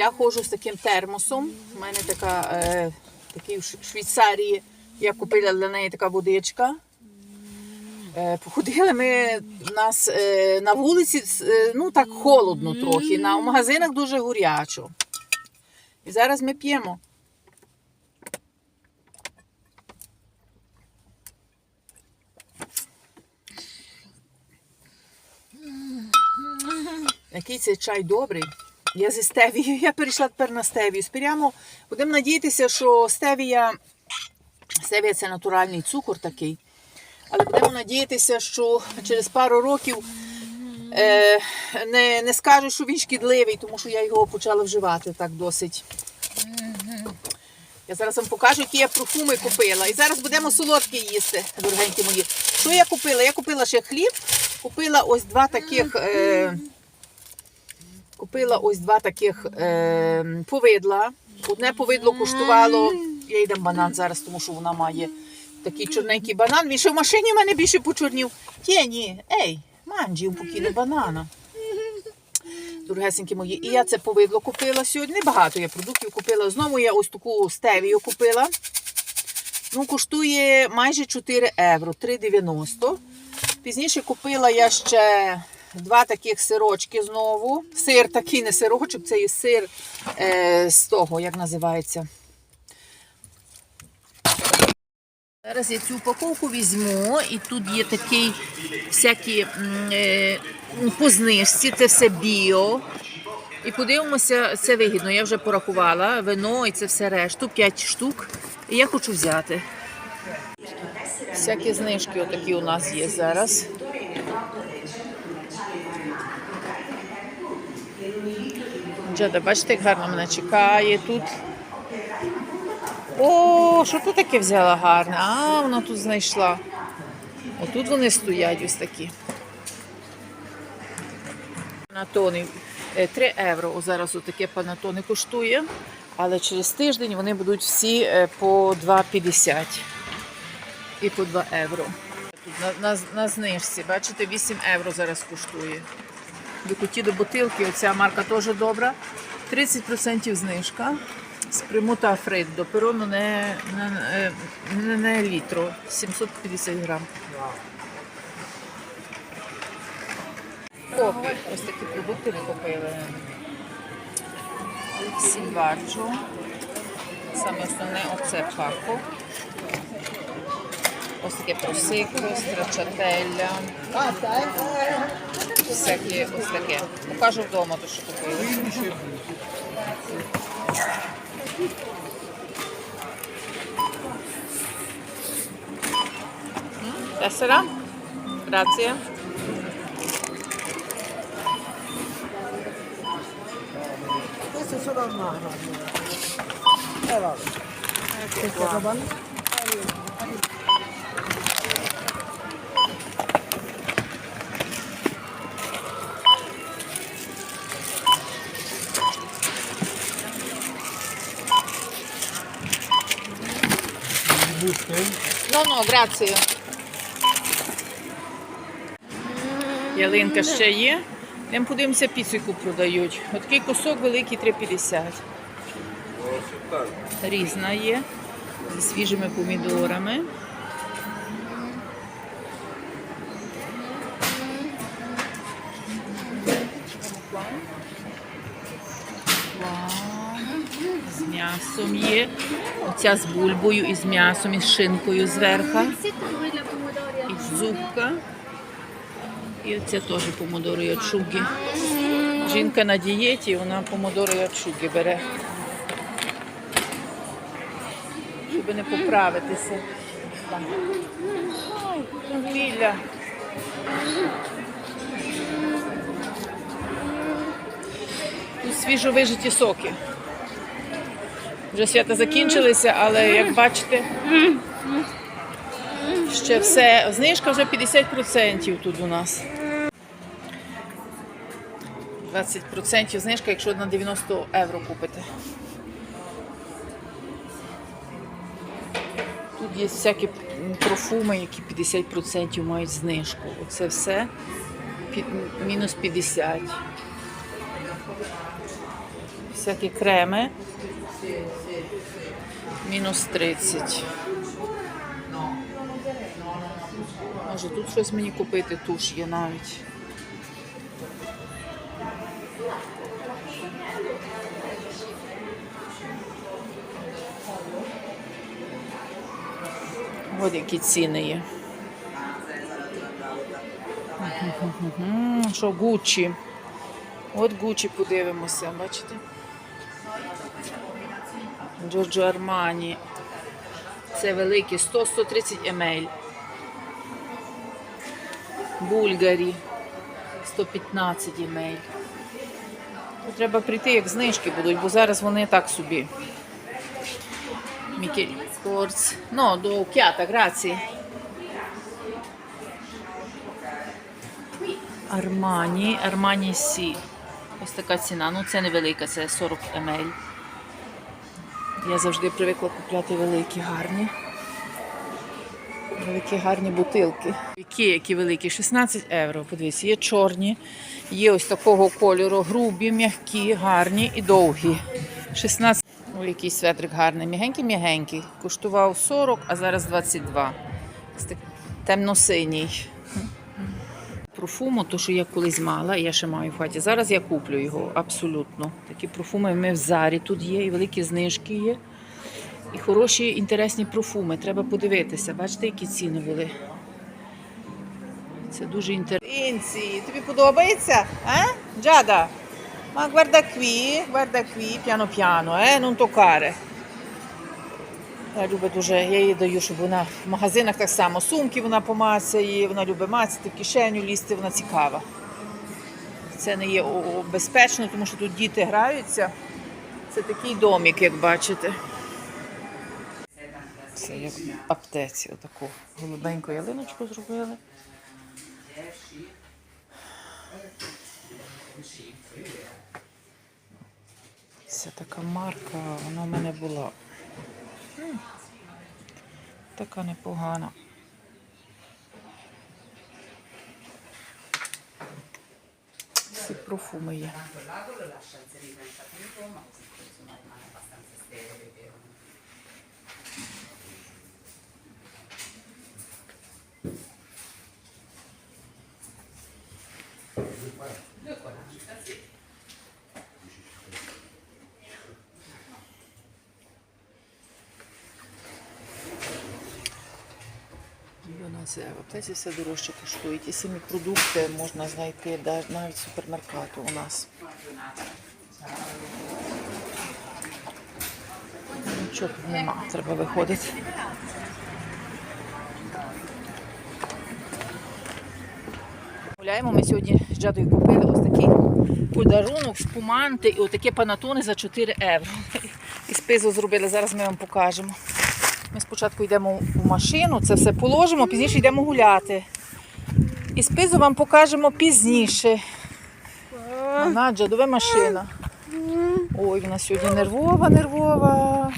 Я ходжу з таким термосом. У мене така е, такий в Швейцарії. Я купила для неї така водичка. Е, походили ми у нас е, на вулиці, е, ну так холодно трохи. На, в магазинах дуже горячо. І зараз ми п'ємо. Який цей чай добрий. Я зі стевією, я перейшла тепер на стевію. Спрямо будемо надіятися, що стевія, стевія це натуральний цукор такий. Але будемо надіятися, що через пару років е, не, не скажу, що він шкідливий, тому що я його почала вживати так досить. Я зараз вам покажу, які я парфуми купила. І зараз будемо солодкі їсти, дорогенькі мої. Що я купила? Я купила ще хліб, купила ось два таких. Е, Купила ось два таких е, повидла. Одне повидло коштувало. Я їдам банан зараз, тому що вона має такий чорненький банан. Він ще в машині в мене більше почорнів. Ті, ні, ей, манджі un pochino банана. Дорогесенькі мої. І я це повидло купила сьогодні. Небагато я продуктів купила. Знову я ось таку стевію купила. Ну, коштує майже 4 євро, 3,90. Пізніше купила я ще два таких сирочки знову. Сир такий не сирочок, це є сир е, з того, як називається. Зараз я цю упаковку візьму, і тут є такий всякі е, по знижці, це все біо. І подивимося, це вигідно. Я вже порахувала вино і це все решту, 5 штук. І я хочу взяти. Всякі знижки отакі у нас є зараз. Джада, бачите, як гарно мене чекає тут. О, що ти таке взяла гарне? А, вона тут знайшла. Отут вони стоять ось такі. Панатони 3 євро. Зараз отаке панатони коштує. Але через тиждень вони будуть всі е, по 2,50 і по 2 євро. Тут на, на, на знижці, бачите, 8 євро зараз коштує. До куті до бутилки, оця марка теж добра. 30% знижка. З примута Фреддо, перону не, не, не, не літро, 750 грам. О, ось такі продукти ми купили. Сільваджо. Саме основне оце пако. Ось таке просико, страчателя. Всякі ось таке. Покажу вдома, то що купили. Tessera? Grazie. Questo No, no, grazie. Ялинка ще є. Йдемо подивимося, піцу, яку продають. Отакий кусок великий 3,50. Різна є. Зі свіжими помідорами. М'ясом є. Оця з бульбою і з м'ясом, і з шинкою зверху. І зубка. І оце теж помидори і ачуги. Жінка на дієті, вона помидори і ачуги бере. Щоб не поправитися. Ой, Ліля. Тут свіжо вижиті соки. Вже свята закінчилися, але як бачите, ще все. Знижка вже 50% тут у нас. 20% знижка, якщо на 90 євро купите. Тут є всякі профуми, які 50% мають знижку. Оце все мінус 50. всякі креми. Мінус 30. Може тут щось мені купити, туш є навіть. От які ціни є. Що Гуччі? От Гуччі подивимося, бачите? Джорджо Армані. Це великі 100-130 мл. Бульгарі 115 мл. Тут треба прийти, як знижки будуть, бо зараз вони так собі. Мікель Корц. Ну, до Кята, граці. Армані, Армані Сі. Ось така ціна. Ну, це невелика, це 40 мл. Я завжди привикла купляти великі гарні. Великі гарні бутилки. Які, які великі? 16 євро. Подивіться, є чорні, є ось такого кольору, грубі, м'які, гарні і довгі. 16. Ой, який светрик гарний. М'ягенький, м'ягенький. Коштував 40, а зараз 22. Темно-синій. Профуму, то що я колись мала, я ще маю в хаті. Зараз я куплю його абсолютно. Такі профуми ми в зарі тут є, і великі знижки є. І хороші, інтересні профуми. Треба подивитися. Бачите, які ціни були. Це дуже інтересно. Тобі подобається? А? Джада? Ma guarda qui, guarda qui, piano piano, eh? non toccare. Я любить дуже, я їй даю, щоб вона в магазинах так само сумки вона помацає, вона любить мацати, в кишеню лізти, вона цікава. Це не є безпечно, тому що тут діти граються. Це такий домик, як бачите. Це як аптеці, отаку голубеньку ялиночку зробили. Це така марка, вона в мене була. Така непогана. Всі профуми є. Це в аптеці все дорожче коштує. Ті самі продукти можна знайти навіть в супермеркату у нас. Нічого тут нема, треба виходити. Гуляємо, ми сьогодні з Джадою купили ось такий подарунок з пуманти і отакі панатони за 4 євро. І спизу зробили, зараз ми вам покажемо. Ми спочатку йдемо в машину, це все положимо, пізніше йдемо гуляти. І спизу вам покажемо пізніше. А Наджа, дове машина. Ой, вона сьогодні нервова, нервова.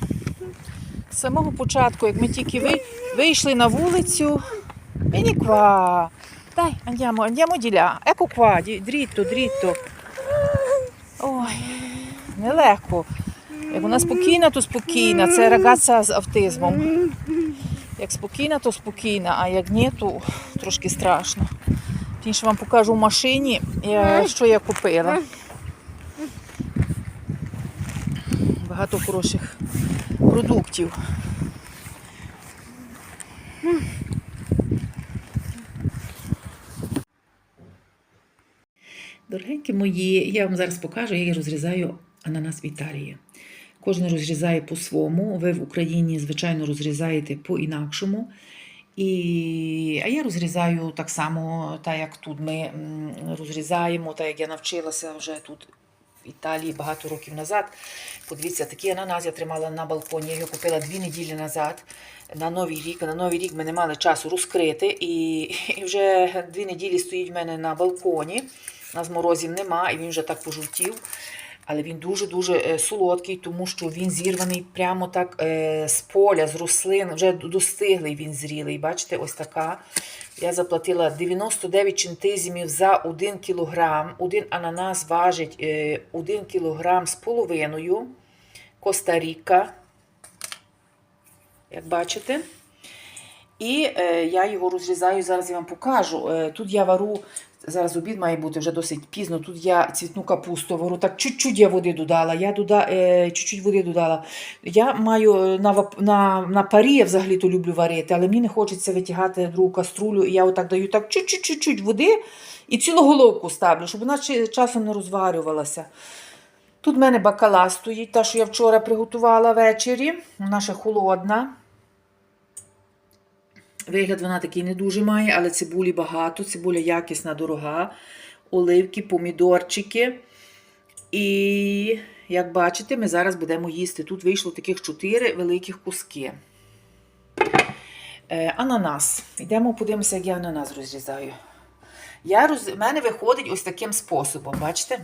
З самого початку, як ми тільки ви- вийшли на вулицю, мені ква. Дай, di là. Ecco qua, di- dritto, dritto. Ой, нелегко. Як вона спокійна, то спокійна. Це рагаця з автизмом. Як спокійна, то спокійна, а як ні, то трошки страшно. Пізніше вам покажу в машині, е, що я купила. Багато хороших продуктів. Дорогенькі мої, я вам зараз покажу, як я розрізаю ананас в Італії. Кожен розрізає по-своєму. Ви в Україні, звичайно, розрізаєте по-інакшому. І... А я розрізаю так само, так як тут ми розрізаємо, так як я навчилася вже тут в Італії багато років назад. Подивіться, такий ананас я тримала на балконі. Я його купила дві неділі назад на Новий рік. На Новий рік ми не мали часу розкрити. І, і вже дві неділі стоїть в мене на балконі. У нас морозів нема, і він вже так пожовтів. Але він дуже-дуже е, солодкий, тому що він зірваний прямо так е, з поля, з рослин, вже достиглий він зрілий. Бачите, ось така Я заплатила 99 чентизмів за 1 кілограм. Один ананас важить е, 1 кілограм з половиною. Коста-Ріка. Як бачите. І е, я його розрізаю, зараз я вам покажу. Е, тут я вару, зараз обід має бути вже досить пізно. Тут я цвітну капусту вару. Так чуть-чуть я води додала. Я дода, е, чуть-чуть води додала. Я маю е, на, на, на парі, я взагалі то люблю варити, але мені не хочеться витягати другу каструлю. І я отак даю так чуть-чуть води і цілу головку ставлю, щоб вона часом не розварювалася. Тут в мене бакала стоїть, та, що я вчора приготувала ввечері. Вона ще холодна. Вигляд вона такий не дуже має, але цибулі багато, цибуля якісна, дорога, оливки, помідорчики. І, як бачите, ми зараз будемо їсти. Тут вийшло таких чотири великих куски. Е, ананас. Йдемо подивимося, як я ананас розрізаю. Я роз... У мене виходить ось таким способом, бачите?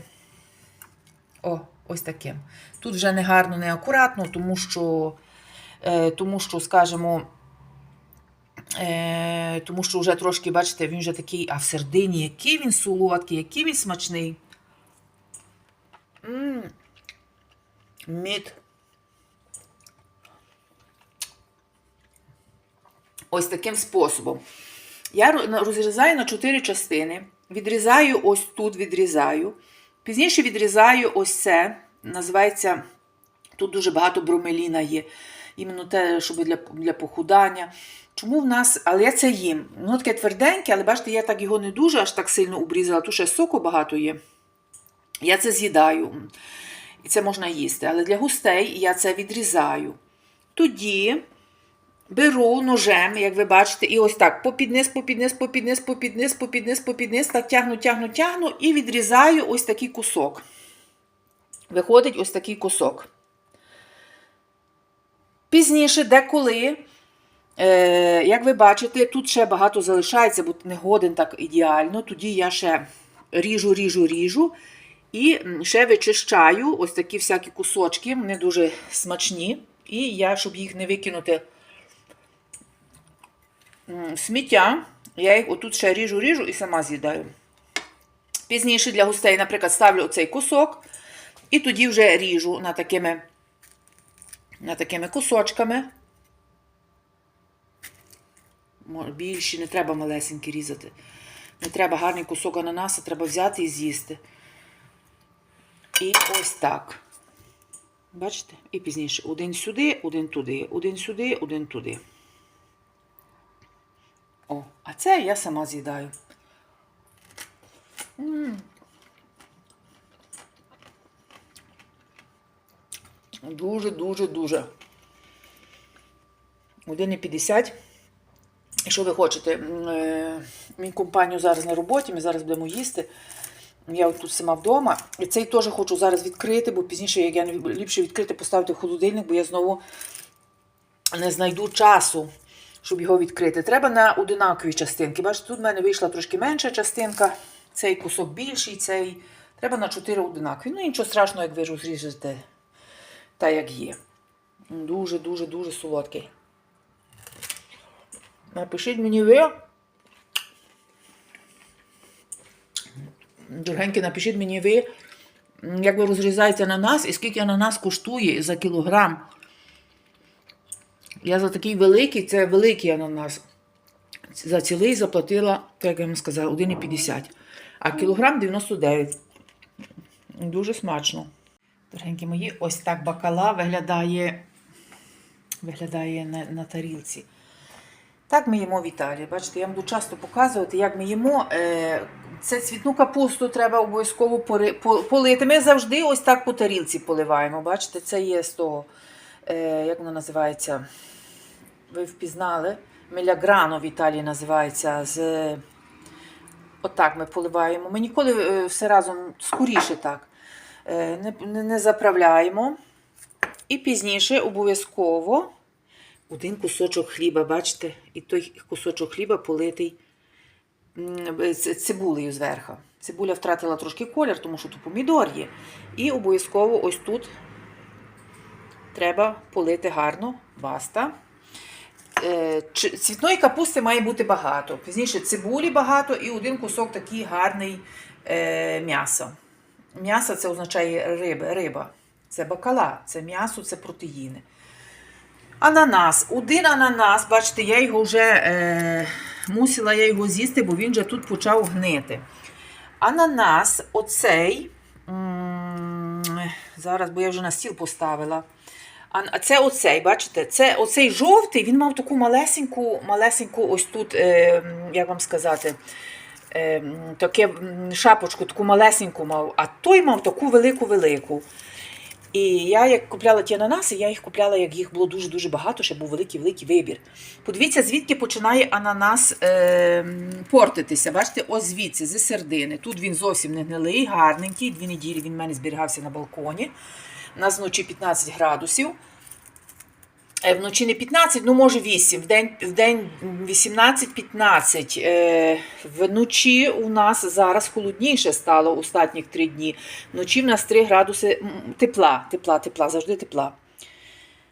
О, ось таким. Тут вже не гарно, не акуратно, тому що, е, тому що скажімо, Е, тому що вже трошки, бачите, він вже такий, а в середині, який він солодкий, який він смачний. М, Мід. Ось таким способом. Я розрізаю на чотири частини. Відрізаю ось тут, відрізаю. Пізніше відрізаю ось це. Називається, тут дуже багато бромеліна є. Іменно те, щоб для, для похудання. Чому в нас, але я це їм. Воно таке тверденьке, але бачите, я так його не дуже аж так сильно обрізала, тому що соку багато є. Я це з'їдаю. І це можна їсти. Але для густей я це відрізаю. Тоді беру ножем, як ви бачите, і ось так попід низ, попід низ, попід низ, попід низ, попід низ, попід низ, так тягну, тягну, тягну і відрізаю ось такий кусок. Виходить ось такий кусок. Пізніше, деколи, як ви бачите, тут ще багато залишається, бо не годен так ідеально. Тоді я ще ріжу, ріжу, ріжу. І ще вичищаю ось такі всякі кусочки, вони дуже смачні. І я, щоб їх не викинути сміття, я їх отут ще ріжу, ріжу і сама з'їдаю. Пізніше для гостей, наприклад, ставлю оцей кусок, і тоді вже ріжу на такими, на такими кусочками. Більші, не треба малесенькі різати. Не треба гарний кусок ананаса, треба взяти і з'їсти. І ось так. Бачите? І пізніше один сюди, один туди, один сюди, один туди. О, а це я сама з'їдаю. М. Дуже, дуже, дуже. 1,50. Якщо ви хочете, е, мій компанію зараз на роботі, ми зараз будемо їсти. Я тут сама вдома. Цей теж хочу зараз відкрити, бо пізніше, я ліпше відкрити, поставити в холодильник, бо я знову не знайду часу, щоб його відкрити. Треба на одинакові частинки. Бачите, тут в мене вийшла трошки менша частинка, цей кусок більший, цей. Треба на 4 одинакові. Ну, нічого страшного, як ви розріжете та як є. Дуже, дуже, дуже солодкий. Напишіть мені ви. Дорогенькі, напишіть мені ви, як ви розрізаєте ананас і скільки ананас коштує за кілограм. Я за такий великий, це великий ананас. За цілий заплатила, як я вам сказала, 1,50. А кілограм 99. Дуже смачно. Дорогенькі мої, ось так бакала виглядає, виглядає на, на тарілці. Так ми їмо в Італії. Бачите, я буду часто показувати, як ми їмо. Е, Це цвітну капусту треба обов'язково полити. Ми завжди ось так по тарілці поливаємо. Бачите, це є з того, е, як воно називається? Ви впізнали? Меляграно в Італії називається. З... Отак ми поливаємо. Ми ніколи е, все разом скоріше так. Не, не заправляємо. І пізніше обов'язково один кусочок хліба, бачите, і той кусочок хліба политий цибулею зверху. Цибуля втратила трошки колір, тому що тут помідор є. І обов'язково ось тут треба полити гарно баста. е, цвітної капусти має бути багато. Пізніше цибулі багато і один кусок такий гарний е, м'яса. М'ясо це означає риба, риба. Це бакала, це м'ясо, це протеїни. Ананас. Один ананас, бачите, я його вже е, мусила я його з'їсти, бо він вже тут почав гнити. Ананас, оцей. Зараз, бо я вже на стіл поставила. А це оцей, бачите, це оцей жовтий, він мав таку малесеньку, малесеньку, ось тут, е, як вам сказати, е, таке шапочку, таку малесеньку мав, а той мав таку велику-велику. І я як купляла ті ананаси, я їх купляла, як їх було дуже-дуже багато, ще був великий-великий вибір. Подивіться, звідки починає ананас е, портитися. Бачите, ось звідси, зі середини. Тут він зовсім не гнилий, гарненький. Дві неділі він в мене зберігався на балконі. У нас вночі 15 градусів. Е, Вночі не 15, ну може 8, в день, в день 18-15. Е, вночі у нас зараз холодніше стало останніх 3 дні. Вночі в нас 3 градуси тепла, тепла, тепла, завжди тепла.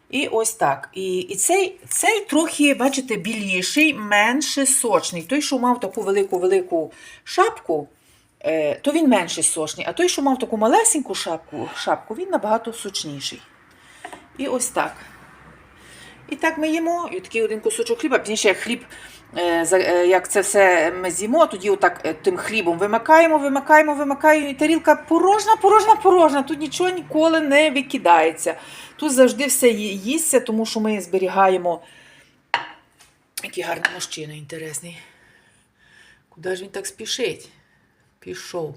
І ось так. І, і цей, цей трохи, бачите, біліший, менше сочний. Той, що мав таку велику-велику шапку, е, то він менше сочний. А той, що мав таку малесеньку шапку, шапку, він набагато сочніший. І ось так. І так ми їмо, і такий один кусочок хліба. Пізніше як хліб, е, е, як це все ми з'їмо, тоді отак е, тим хлібом вимикаємо, вимикаємо, вимикаємо, і тарілка порожна, порожна, порожна. Тут нічого ніколи не викидається. Тут завжди все їсться, тому що ми зберігаємо. Який гарний мужчина, інтересний. Куди ж він так спішить? Пішов.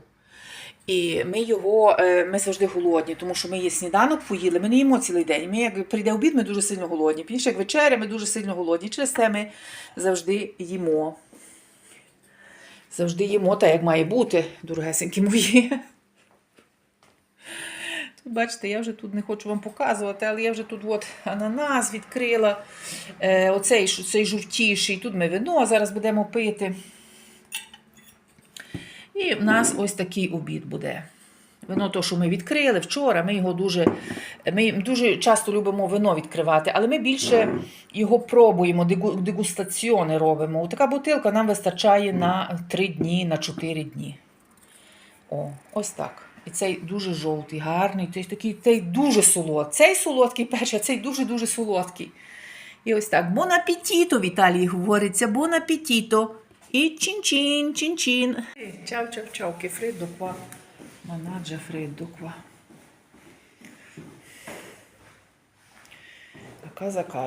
І ми його, е, ми завжди голодні, тому що ми є сніданок поїли, ми не їмо цілий день. Ми як прийде обід, ми дуже сильно голодні. Пізніше як вечеря, ми дуже сильно голодні. Через те ми завжди їмо. Завжди їмо, так як має бути, дорогесенькі мої. Тут, бачите, я вже тут не хочу вам показувати, але я вже тут от ананас відкрила. Е, оцей, цей жовтіший. Тут ми вино зараз будемо пити. І в нас ось такий обід буде. Вино, то, що ми відкрили вчора, ми його дуже, ми дуже часто любимо вино відкривати, але ми більше його пробуємо, дегустаціони робимо. Така бутилка нам вистачає на 3 дні, на 4 дні. О, ось так. І цей дуже жовтий, гарний, цей такий цей дуже солодкий. Цей солодкий перший, а цей дуже-дуже солодкий. І ось так. Бон апетіто в Італії говориться, бон апетіто. І чин-чин, чин-чин. Чао, чао, чао, che freddo qua. Mannaggia freddo qua. A casa calda.